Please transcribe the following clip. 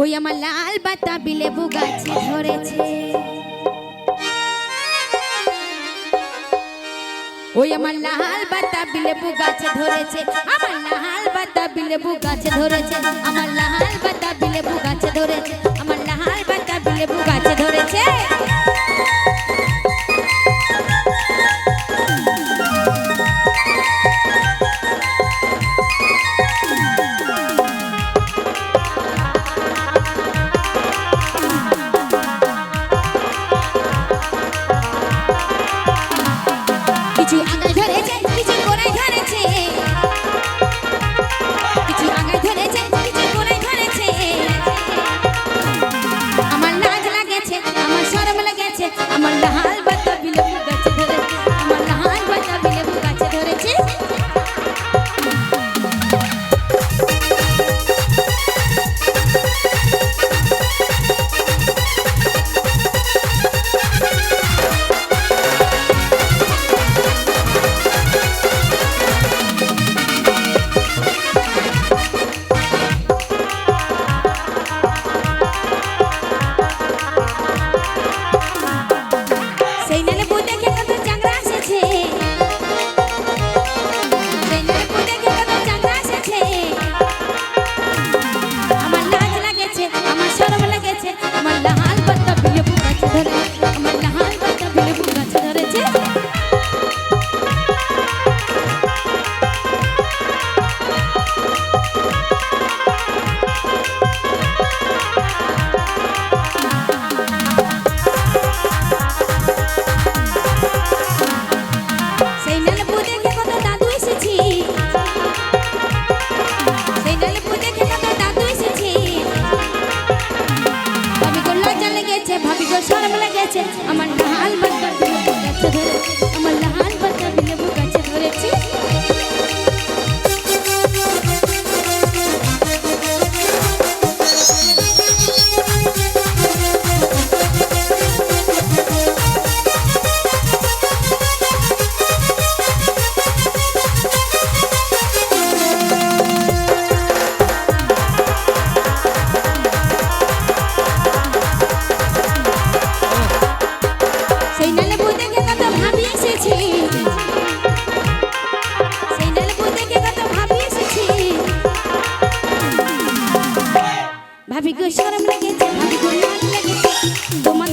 ওই আমার লাল বাতাবি লেবু গাছে ধরেছে। ওই আমার লাল বাতাবি লেবু গাছে ধরেছে। আমার লাল বাতাবি লেবু গাছে ধরেছে। আমার লাল বাতাবি লেবু গাছে ধরেছে। you. ভালো লেগেছে আমার ভাবি গো শরম লেগেছে ভাবি গো লাজ লেগেছে। তোমার